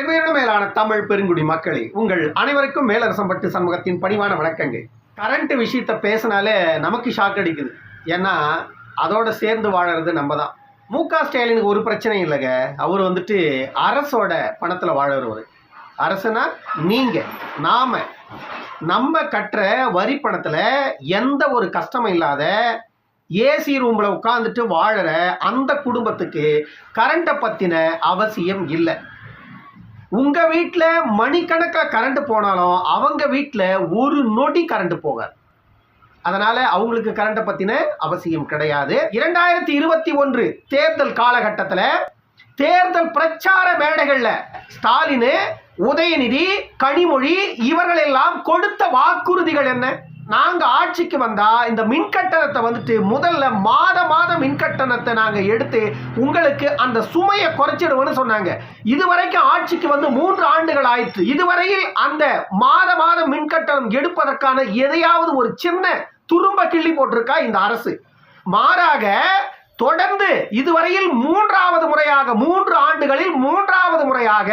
என் மேலான தமிழ் பெருங்குடி மக்களே உங்கள் அனைவருக்கும் மேலரசம்பட்டு சமூகத்தின் பணிவான வணக்கங்கள். கரண்ட் விஷயத்த பேசினாலே நமக்கு ஷாக் அடிக்குது. ஏன்னா அதோட சேர்ந்து வாழறது நம்ம தான் மு க ஸ்டாலினுக்கு ஒரு பிரச்சனையும் இல்லைங்க. அவர் வந்துட்டு அரசோட பணத்தில் வாழறவர். அரசுனா நீங்கள் நாம நம்ம கட்டுற வரி பணத்தில் எந்த ஒரு கஷ்டமும் இல்லாத ஏசி ரூமில் உட்காந்துட்டு வாழற அந்த குடும்பத்துக்கு கரண்ட்டை பற்றின அவசியம் இல்லை. உங்க வீட்டில் மணிக்கணக்காக கரண்ட் போனாலும் அவங்க வீட்டில் ஒரு நொடி கரண்ட் போகாது. அதனால அவங்களுக்கு கரண்ட்டை பத்தின அவசியம் கிடையாது. இரண்டாயிரத்தி இருபத்தி ஒன்று தேர்தல் காலகட்டத்தில் தேர்தல் பிரச்சார மேடைகளில் ஸ்டாலின் உதயநிதி கனிமொழி இவர்கள் எல்லாம் கொடுத்த வாக்குறுதிகள் என்ன? நாங்கள் ஆட்சிக்கு வந்தால் இந்த மின்கட்டணத்தை வந்துட்டு முதல்ல மாத மாத மின்கட்டணத்தை நாங்கள் எடுத்து உங்களுக்கு அந்த சுமையை குறைச்சிடுவோம்னு சொன்னாங்க. இதுவரைக்கும் ஆட்சிக்கு வந்து மூன்று ஆண்டுகள் ஆயிற்று. இதுவரையில் அந்த மாத மாத மின்கட்டணம் எடுப்பதற்கான எதையாவது ஒரு சின்ன துரும்ப கிள்ளி போட்டிருக்கா இந்த அரசு. மாறாக தொடர்ந்து இதுவரையில் மூன்றாவது முறையாக மூன்று ஆண்டுகளில் மூன்றாவது முறையாக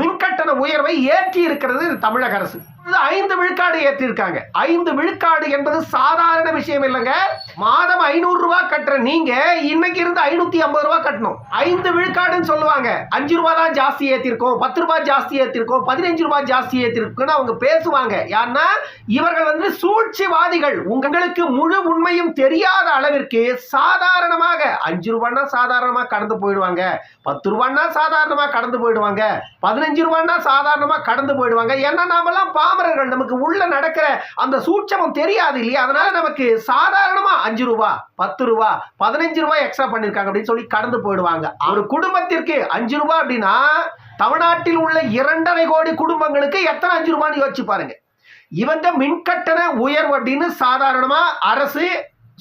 மின்கட்டண உயர்வை ஏற்றி இருக்கிறது தமிழக அரசு. ஐந்து விழுக்காடு ஏற்றிருக்காங்க. ஐந்து விழுக்காடு என்பது சாதாரண விஷயம் இல்லைங்க. மாதம் ஐநூறு ரூபாய் கட்டுற நீங்க இன்னைக்கு இருந்து ஐநூத்தி ஐம்பது ரூபாய் கட்டணும். ஐந்து விழுக்காடுன்னு சொல்லுவாங்க. அஞ்சு ரூபாய் தான் ஜாஸ்தி ஏற்றிருக்கோம். பத்து ரூபாய் ஜாஸ்தி ஏற்றிருக்கோம். பதினஞ்சு ரூபாய் ஜாஸ்தி ஏற்றிருக்குன்னு அவங்க பேசுவாங்க. யாருன்னா? இவர்கள் வந்து சூழ்ச்சிவாதிகள். உங்களுக்கு முழு உண்மையும் தெரியாத அளவிற்கு சாதாரணமாக அஞ்சு ரூபான்னா சாதாரணமாக கடந்து போயிடுவாங்க. பத்து ரூபான்னா சாதாரணமாக கடந்து போயிடுவாங்க. பதினஞ்சு ரூபான்னா சாதாரணமாக கடந்து போயிடுவாங்க. ஏன்னா நாமெல்லாம் பாமரர்கள். நமக்கு உள்ளே நடக்கிற அந்த சூட்சமம் தெரியாது இல்லையா? அதனால நமக்கு சாதாரணமாக அஞ்சு ரூபா பத்து ரூபா பதினஞ்சு ரூபாய் எக்ஸ்ட்ரா பண்ணிருக்காங்க அப்படின்னு சொல்லி கடந்து போயிடுவாங்க. ஒரு குடும்பத்திற்கு அஞ்சு ரூபா அப்படின்னா தமிழ்நாட்டில் உள்ள இரண்டரை கோடி குடும்பங்களுக்கு எத்தனை அஞ்சு ரூபான்னு யோசிச்சு பாருங்க. இவங்க மின்கட்டண உயர்வு அப்படின்னு சாதாரணமாக அரசு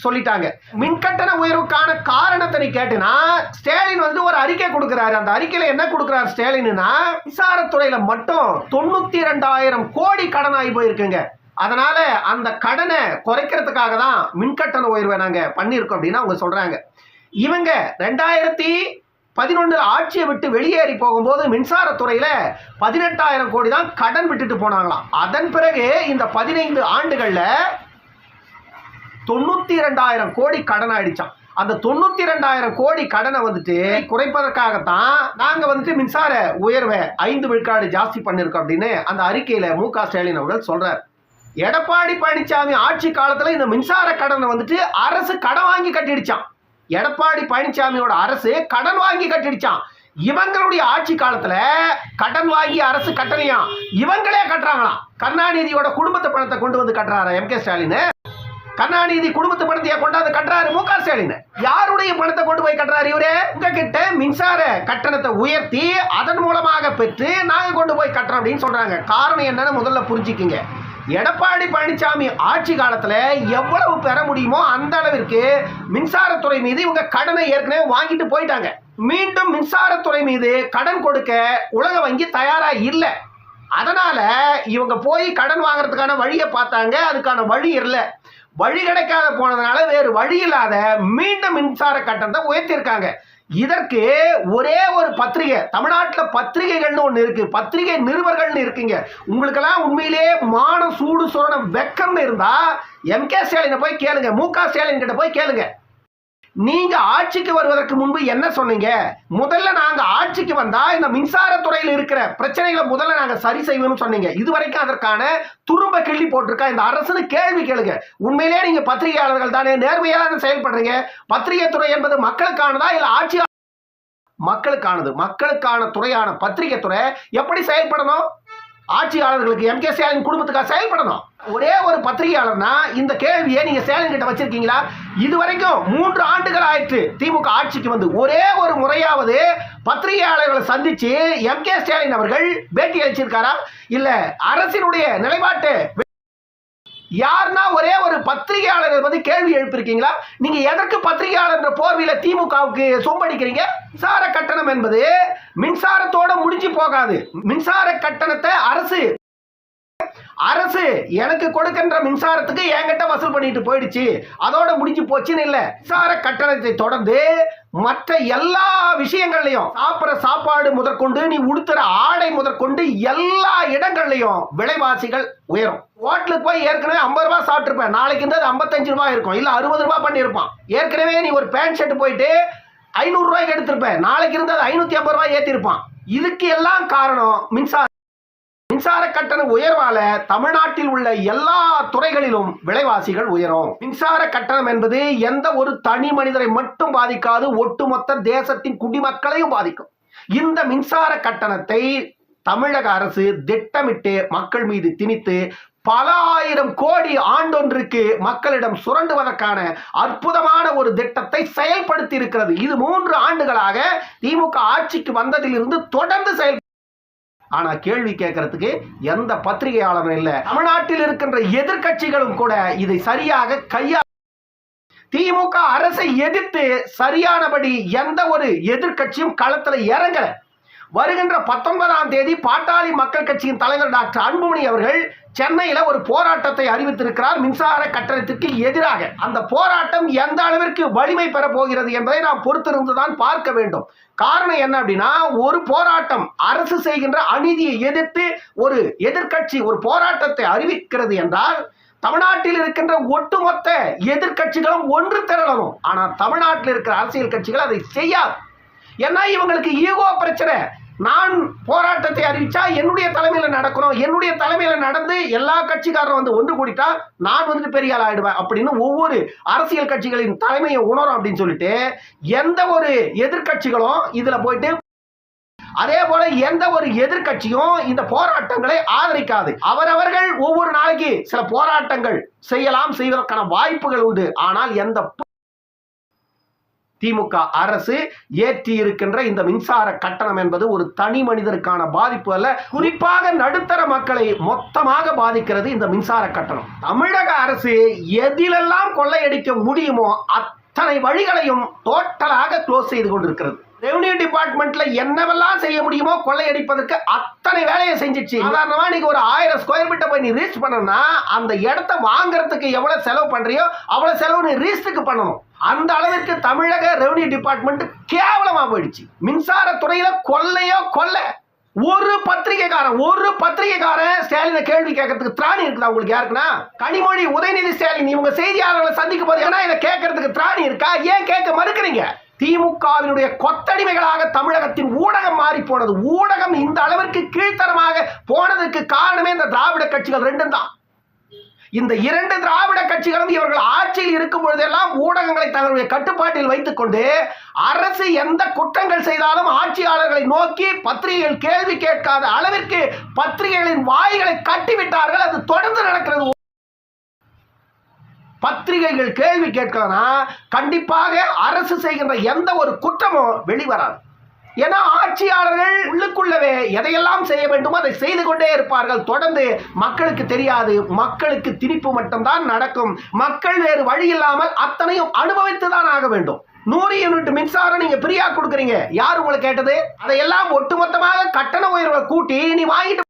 சொல்லிட்டாங்க. மின்கட்டண உயர்வுக்கான காரணத்தை நீ கேட்டுனா ஸ்டாலின் வந்து ஒரு அறிக்கை கொடுக்கிறாரு. அந்த அறிக்கையில என்ன கொடுக்கிறார் ஸ்டாலின்னா மின்சாரத்துறையில மட்டும் தொண்ணூத்தி ரெண்டாயிரம் கோடி கடன் ஆகி போயிருக்குங்க. அதனால அந்த கடனை குறைக்கிறதுக்காக தான் மின்கட்டண உயர்வை நாங்க பண்ணியிருக்கோம் அப்படின்னு அவங்க சொல்றாங்க. இவங்க ரெண்டாயிரத்தி பதினொன்று ஆட்சியை விட்டு வெளியேறி போகும்போது மின்சாரத்துறையில் பதினெட்டாயிரம் கோடி தான் கடன் விட்டுட்டு போனாங்களாம். அதன் பிறகு இந்த பதினைந்து ஆண்டுகளில் தொண்ணூற்றி ரெண்டாயிரம் கோடி கடன் ஆயிடுச்சான் அந்த தொண்ணூற்றி ரெண்டாயிரம் கோடி கடனை வந்துட்டு குறைப்பதற்காகத்தான் நாங்கள் வந்துட்டு மின்சார உயர்வை ஐந்து விழுக்காடு ஜாஸ்தி பண்ணியிருக்கோம் அப்படின்னு அந்த அறிக்கையில் மு க ஸ்டாலின் அவர்கள் சொல்கிறார் எடப்பாடி பழனிசாமி ஆட்சி காலத்தில் இந்த மின்சார கடனை வந்துட்டு அரசு கடன் வாங்கி கட்டிடுச்சான் எடப்பாடி பழனிசாமியோட அரசு கடன் வாங்கி கட்டிடுச்சான் இவங்களுடைய ஆட்சி காலத்துல கடன் வாங்கி அரசு கட்டணையாம் இவங்களே கட்டுறாங்களாம். கருணாநிதியோட குடும்பத்து பணத்தை கொண்டு வந்து கட்டுறாரு எம் கே ஸ்டாலின்? கருணாநிதி குடும்பத்து பணத்தையே கொண்டாந்து கட்டுறாரு மு க ஸ்டாலின். யாருடைய பணத்தை கொண்டு போய் கட்டுறாரு இவரே? உங்ககிட்ட மின்சார கட்டணத்தை உயர்த்தி அதன் மூலமாக பெற்று நாங்கள் கொண்டு போய் கட்டுறோம் அப்படின்னு சொல்றாங்க. காரணம் என்னன்னு முதல்ல புரிஞ்சுக்கிங்க. எடப்பாடி பழனிசாமி ஆட்சி காலத்தில் எவ்வளவு பெற முடியுமோ அந்த அளவிற்கு மின்சாரத்துறை மீது இவங்க கடனை ஏற்கனவே வாங்கிட்டு போயிட்டாங்க. மீண்டும் மின்சாரத்துறை மீது கடன் கொடுக்க உலக வங்கி தயாராக இல்லை. அதனால் இவங்க போய் கடன் வாங்குறதுக்கான வழியை பார்த்தாங்க. அதுக்கான வழி இல்லை. வழி கிடைக்காத போனதுனால வேறு வழி இல்லாத மீண்டும் மின்சார கட்டணத்தை உயர்த்தியிருக்காங்க. இதற்கு ஒரே ஒரு பத்திரிகை தமிழ்நாட்டில் பத்திரிகைகள்னு ஒன்று இருக்குது பத்திரிகை நிருபர்கள்னு இருக்குங்க. உங்களுக்கெல்லாம் உண்மையிலேயே மானம் சூடு சுரணம் வெக்கம்னு இருந்தால் எம்கே ஸ்டாலினை போய் கேளுங்க மு க ஸ்டாலின் கிட்ட போய் கேளுங்க. நீங்க ஆட்சிக்கு வருவதற்கு முன்பு என்ன சொன்னீங்க? முதல்ல நாங்க ஆட்சிக்கு வந்தா இந்த மின்சாரத்துறையில் இருக்கிற பிரச்சனைகளை முதல்ல நாங்க சரி செய்வோம்னு சொன்னீங்க. இதுவரைக்கும் அதற்கான துரும்ப கிள்ளி போட்டிருக்கா? இந்த அரசுன்னு கேள்வி கேளுங்க. உண்மையிலேயே நீங்க பத்திரிகையாளர்கள் தானே நேர்மையாக செயல்படுறீங்க? பத்திரிகை துறை என்பது மக்களுக்கானதா இல்ல ஆட்சி மக்களுக்கானது? மக்களுக்கான துறையான பத்திரிகை துறை எப்படி செயல்படணும்? ஆட்சியாளர்களுக்கு எம் கே ஸ்டாலின் குடும்பத்துக்காக செயல்படணும். ஒரே ஒரு பத்திரிகையாளர்னா இந்த கேள்வியை நீங்க ஸ்டாலின் கிட்ட வச்சிருக்கீங்களா? இதுவரைக்கும் மூன்று ஆண்டுகள் ஆயிற்று திமுக ஆட்சிக்கு வந்து ஒரே ஒரு முறையாவது பத்திரிகையாளர்களை சந்திச்சு எம் கே ஸ்டாலின் அவர்கள் பேட்டி அளிச்சிருக்காரா? இல்ல அரசினுடைய நிலைப்பாட்டு யாருன்னா ஒரே ஒரு பத்திரிகையாளர்கள் வந்து கேள்வி எழுப்பியிருக்கீங்களா நீங்க எதற்கு பத்திரிகையாளர் போர்வையில திமுகவுக்கு சொம்படிக்கிறீங்க? சார கட்டணம் என்பது மின்சாரத்தோட முடிஞ்சு போகாது. மின்சார கட்டணத்தை அரசு அரசு எனக்கு கொடுக்கின்ற மின்சாரத்துக்கு என்கிட்ட வசூல் பண்ணிட்டு போயிடுச்சு. அதோட முடிஞ்சு போச்சுன்னு இல்லை. மின்சார கட்டணத்தை தொடர்ந்து மற்ற எல்லா விஷயங்கள்லையும் சாப்பிட்ற சாப்பாடு முதற்கொண்டு நீ உடுத்துற ஆடை முதற்கொண்டு எல்லா இடங்கள்லையும் விலைவாசிகள் உயரும். ஹோட்டலுக்கு போய் ஏற்கனவே ஐம்பது ரூபாய் சாப்பிட்டுருப்பேன். நாளைக்கு இருந்தது ஐம்பத்தஞ்சு ரூபாய் இருக்கும். இல்லை அறுபது ரூபாய் பண்ணியிருப்பான். ஏற்கனவே நீ ஒரு பேண்ட் ஷர்ட் போயிட்டு ஐநூறு ரூபாய்க்கு எடுத்திருப்பேன். நாளைக்கு இருந்தால் ஐநூற்றி ஐம்பது ரூபாய் ஏற்றிருப்பான் இதுக்கு எல்லாம் காரணம் மின்சார மின்சார கட்டண உயர்வால தமிழ்நாட்டில் உள்ள எல்லா துறைகளிலும் விலைவாசிகள் உயரும். மின்சார கட்டணம் என்பது எந்த ஒரு தனி மனிதரை மட்டும் பாதிக்காது ஒட்டுமொத்த தேசத்தின் குடிமக்களையும் பாதிக்கும். இந்த மின்சார கட்டணத்தை தமிழக அரசு திட்டமிட்டு மக்கள் மீது திணித்து பல ஆயிரம் கோடி ஆண்டொன்றுக்கு மக்களிடம் சுரண்டுவதற்கான அற்புதமான ஒரு திட்டத்தை செயல்படுத்தி இருக்கிறது இது மூன்று ஆண்டுகளாக திமுக ஆட்சிக்கு வந்ததிலிருந்து தொடர்ந்து செயல் ஆனா கேள்வி கேட்கறதுக்கு எந்த பத்திரிகையாளரும் இல்லை. தமிழ்நாட்டில் இருக்கின்ற எதிர்க்கட்சிகளும் கூட இதை சரியாக கையா திமுக அரசை எதிர்த்து சரியானபடி எந்த ஒரு எதிர்க்கட்சியும் களத்துல இறங்கலை. வருகின்ற பத்தொன்பதாம் தேதி பாட்டாளி மக்கள் கட்சியின் தலைவர் டாக்டர் அன்புமணி அவர்கள் சென்னையில் ஒரு போராட்டத்தை அறிவித்திருக்கிறார். மின்சார கட்டணத்திற்கு எதிராக. அந்த போராட்டம் எந்த அளவிற்கு வலிமை பெற போகிறது என்பதை நாம் பொறுத்திருந்துதான் பார்க்க வேண்டும். காரணம் என்ன அப்படின்னா ஒரு போராட்டம் அரசு செய்கின்ற அநீதியை எதிர்த்து ஒரு எதிர்க்கட்சி ஒரு போராட்டத்தை அறிவிக்கிறது என்றால் தமிழ்நாட்டில் இருக்கின்ற ஒட்டுமொத்த எதிர்க்கட்சிகளும் ஒன்று திரளணும். ஆனால் தமிழ்நாட்டில் இருக்கிற அரசியல் கட்சிகள் அதை செய்யாது. ஏன்னா இவங்களுக்கு ஈகோ பிரச்சனை. நான் போராட்டத்தை அறிவிச்சா என்னுடைய தலைமையில் நடக்கணும். என்னுடைய தலைமையில் நடந்து எல்லா கட்சிக்காரரும் வந்து ஒன்று கூடிட்டா நான் வந்துட்டு பெரிய ஆள் ஆயிடுவேன் அப்படின்னு ஒவ்வொரு அரசியல் கட்சிகளின் தலைமையை உணரும் அப்படின்னு சொல்லிட்டு எந்த ஒரு எதிர்க்கட்சிகளும் இதுல போயிட்டு அதே போல எந்த ஒரு எதிர்கட்சியும் இந்த போராட்டங்களை ஆதரிக்காது. அவரவர்கள் ஒவ்வொரு நாளைக்கு சில போராட்டங்கள் செய்யலாம் செய்வதற்கான வாய்ப்புகள் உண்டு. ஆனால் எந்த திமுக அரசு ஏற்றி இருக்கின்ற இந்த மின்சார கட்டணம் என்பது ஒரு தனி மனிதருக்கான பாதிப்பு அல்ல. குறிப்பாக நடுத்தர மக்களை மொத்தமாக பாதிக்கிறது இந்த மின்சார கட்டணம். தமிழக அரசு எதிலெல்லாம் கொள்ளையடிக்க முடியுமோ அத்தனை வழிகளையும் டோட்டலாக க்ளோஸ் செய்து கொண்டிருக்கிறது. ரெவன்யூ டிபார்ட்மெண்ட்ல என்னவெல்லாம் செய்ய முடியுமோ கொள்ளையடிப்பதற்கு அத்தனை வேலையை செஞ்சிச்சு. சாதாரணமா நீங்க ஒரு ஆயிரம் ஸ்கொயர் மீட்டர் போய் நீ ரீச் பண்ணனா அந்த இடத்த வாங்குறதுக்கு எவ்வளவு செலவு பண்றியோ அவ்வளவு செலவு நீ ரீஸ்டுக்கு பண்ணணும். அந்த அளவிற்கு தமிழக ரெவன்யூ டிபார்ட்மெண்ட் கேவலமா போயிடுச்சு. மின்சாரத்துறையில கொள்ளையோ கொள்ளை ஒரு பத்திரிகைக்காரன் ஒரு பத்திரிகைக்காரன் ஸ்டாலினை கேள்வி கேட்கறதுக்கு திராணி இருக்குதா உங்களுக்கு யாருக்குன்னா? கனிமொழி உதயநிதி ஸ்டாலின் இவங்க செய்தியாளர்களை சந்திக்கும் போது ஏன்னா இதை கேட்கறதுக்கு திராணி இருக்கா? ஏன் கேட்க மறுக்கிறீங்க? திமுகவினுடைய கொத்தடிமைகளாக தமிழகத்தின் ஊடகம் மாறி போனது. ஊடகம் இந்த அளவிற்கு கீழ்த்தரமாக போனதுக்கு காரணமே இந்த திராவிட கட்சிகள் ரெண்டும் தான். இந்த இரண்டு திராவிட கட்சிகளும் இவர்கள் ஆட்சியில் இருக்கும் பொழுதெல்லாம் ஊடகங்களை தங்களுடைய கட்டுப்பாட்டில் வைத்துக்கொண்டு அரசு எந்த குற்றங்கள் செய்தாலும் ஆட்சியாளர்களை நோக்கி பத்திரிகைகள் கேள்வி கேட்காத அளவிற்கு பத்திரிகைகளின் வாய்களை கட்டிவிட்டார்கள். அது தொடர்ந்து நடக்கிறது. பத்திரிகைகள் கேள்வி கேட்கலன்னா கண்டிப்பாக அரசு செய்கின்ற எந்த ஒரு குற்றமும் வெளிவராது. ஏன்னா ஆட்சியாளர்கள் உள்ளுக்குள்ளவே எதையெல்லாம் செய்ய வேண்டுமோ அதை செய்து கொண்டே இருப்பார்கள். தொடர்ந்து மக்களுக்கு தெரியாது. மக்களுக்கு திணிப்பு மட்டும்தான் நடக்கும். மக்கள் வேறு வழி இல்லாமல் அத்தனையும் அனுபவித்து தான் ஆக வேண்டும். நூறு யூனிட் மின்சாரம் நீங்க ஃப்ரீயா கொடுக்குறீங்க. யார் உங்களை கேட்டது? அதையெல்லாம் ஒட்டுமொத்தமாக கட்டண உயர்வை கூட்டி நீ வாங்கிட்டு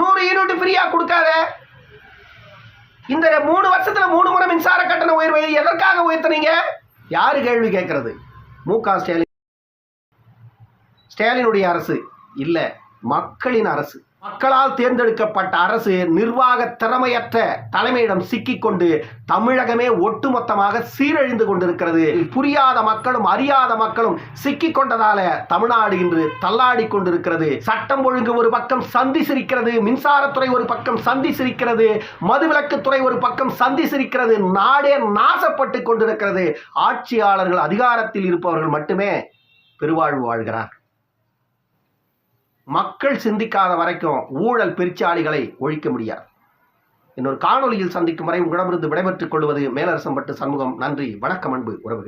நூறு யூனிட் ஃப்ரீயா கொடுக்காத. இந்த மூணு வருஷத்துல மூணு முறை மின்சார கட்டண உயர்வை எதற்காக உயர்த்தினீங்க? யாரு கேள்வி கேட்கறது? மு க ஸ்டாலின். ஸ்டாலினுடைய அரசு இல்லை மக்களின் அரசு. மக்களால் தேர்ந்தெடுக்கப்பட்ட அரசு நிர்வாக திறமையற்ற தலைமையிடம் சிக்கிக்கொண்டு தமிழகமே ஒட்டுமொத்தமாக சீரழிந்து கொண்டிருக்கிறது. புரியாத மக்களும் அறியாத மக்களும் சிக்கி கொண்டதால தமிழ்நாடு இன்று தள்ளாடி கொண்டிருக்கிறது. சட்டம் ஒழுங்கு ஒரு பக்கம் சந்தி சிரிக்கிறது மின்சாரத்துறை ஒரு பக்கம் சந்தி சிரிக்கிறது மதுவிலக்குத்துறை ஒரு பக்கம் சந்தி சிரிக்கிறது நாடே நாசப்பட்டு கொண்டிருக்கிறது. ஆட்சியாளர்கள் அதிகாரத்தில் இருப்பவர்கள் மட்டுமே பெருவாழ்வு வாழ்கிறார் மக்கள் சிந்திக்காத வரைக்கும் ஊழல் பெருச்சாளிகளை ஒழிக்க முடியாது. இன்னொரு காணொலியில் சந்திக்கும் வரை உங்களிடமிருந்து விடைபெற்றுக் கொள்வது மேலரசம்பட்டு சண்முகம். நன்றி வணக்கம் அன்பு உறவுகள்.